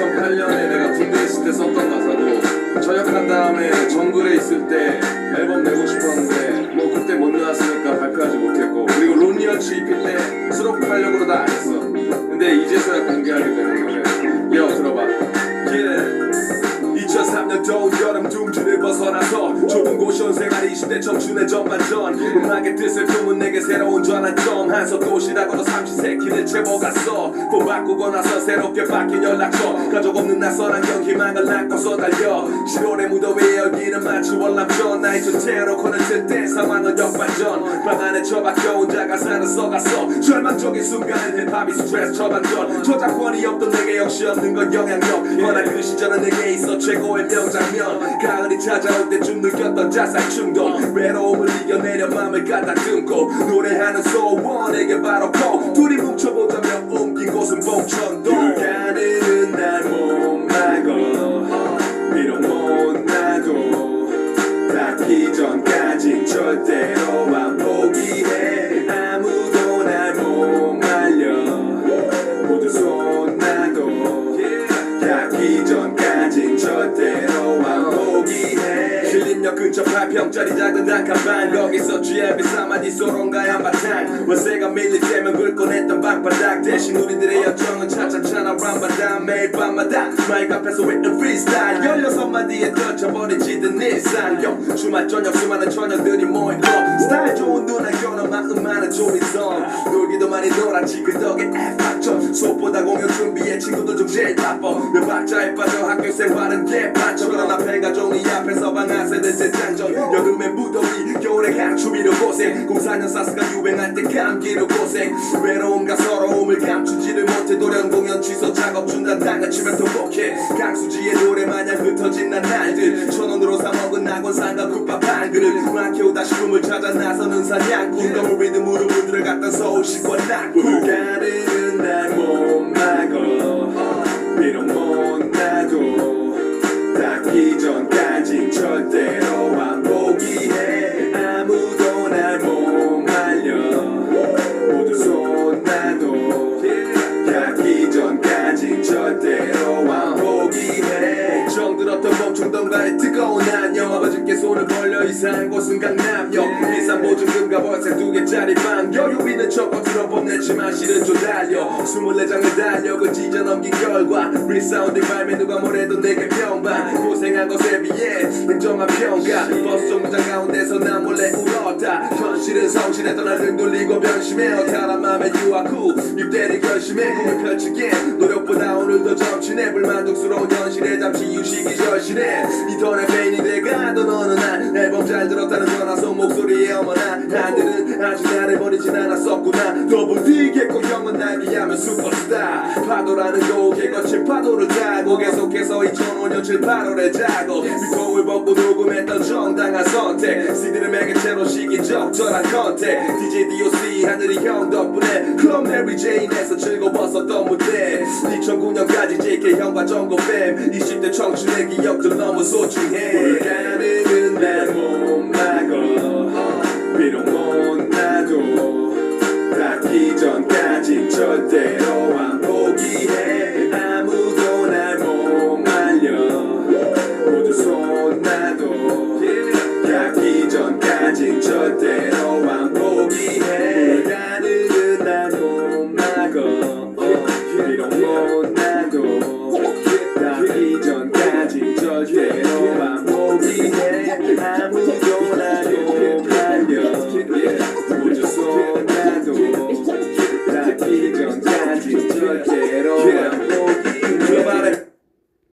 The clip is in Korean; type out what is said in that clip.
2008년에 내가 군대 있을 때 썼던 가사고 전역한 다음에 정글에 있을 때 앨범 내고 싶었는데 뭐 그때 못 나왔으니까 발표하지 못했고 그리고 로니언츠 EP 때 수록하려고 그러다 안 했어. 근데 이제서야 공개하게 되는 거래. 여 들어봐. yeah. 2003년 더운 여름 둥지를 벗어나서 좁은 고시원 생활 20대 청춘의 전반전. 음악의 뜻을 품은 내게 새로운 전환점 한서 도시락으로 삼시세끼를 채워갔어. 돈 바꾸고 나서 새롭게 바뀐 연락처. 가족 없는 낯선 안경 희망을 안고서 달려. 10월의 무더위에 열기는 마치 월남전. 나이 전체로 코는 틀때 상황은 역반전. 방 안에 처박혀 혼자 가사를 써갔어. 절망적인 순간은 힙합이 스트레스 처방전. 저작권이 없던 내게 역시 없는 건 영향력. 허나 그 시절은 내게 있어 최고의 명장면. 가을이 찾아올 때쯤 느꼈던 자살 충동 외로움을 이겨내려 맘을 가다듬고 노래하는 소원 에게 바로 1.8평짜리 작은 단칸방 거기서 취해 비싸마디 소론가야 마탄 월세가 밀릴 때면 긁곤 했던 방바닥. 대신 우리들의 여정은 차차차 나 람바담 매일 밤마다 마이크 앞에서 웨이트 프리스타일. 16마디에 떨쳐버린 지든 일상. 요 주말 저녁 수많은 저녁들이 좀 제일 바빠 몇 박자에 빠져 학교 생활은 개판쳐 그러나 배가 종이 앞에서 방아쇠는 재장전 여름에 무더위 겨울에 강추위로 고생. 04년 사스가 유행할 때 감기로 고생. 외로움과 서러움을 감추지를 못해 노련 공연 취소 작업 중단 당하치면 통곡해. 강수지의 노래 마냥 흩어진 난 날들. 천원으로 사먹은 낙원 상가 국밥 한 그릇. 막 키우다 싶음을 찾아 나서는 사냥꾼 너무 리듬으로 갖다 서울시권 낙구 가르는 멈춘던가의 뜨거운 안녕 아버지께 손을 벌려 이사한 곳은 강남역. 비싼 보증금과 월세 두 개짜리 방 여유 있는 척 들어보냈지만 실은 좀 달려 24장을 달력을 찢어 넘긴 결과. 리사운딩 발매 누가 뭐래도 내게 평반 고생한 것에 비해 냉정한 평가. 버스 정류장 가운데서 난 몰래 울었다. 현실은 성실했던 날등 돌리고 변심해 어타란 맘에 유학 후 입대를 결심해. 꿈을 펼치게 점치네 불만족스러운 현실에 잠시 휴식이 절실해 이터의 페인이 돼가던 어느 날 앨범 잘 들었다는 전화 속 목소리에 어머나. 나들은 아직 나를 버리진 않았었구나. 더블 D겠고 형은 날 위하면 슈퍼스타. 파도라는 곡에 거친 파도를 타고 계속해서 2005년 7, 8월에 자고 밑거울 벗고 녹음했던 정당한 선택. CD를 매개체로 시기 적절한 컨택. DJ DOC 하늘이 형 덕분에 클럽 메리 제인에서 즐거웠었던 무대 2009년까지 JK 형과 정고 뱀. 20대 청춘의 기억들 너무 소중해. 가르는 날못 나고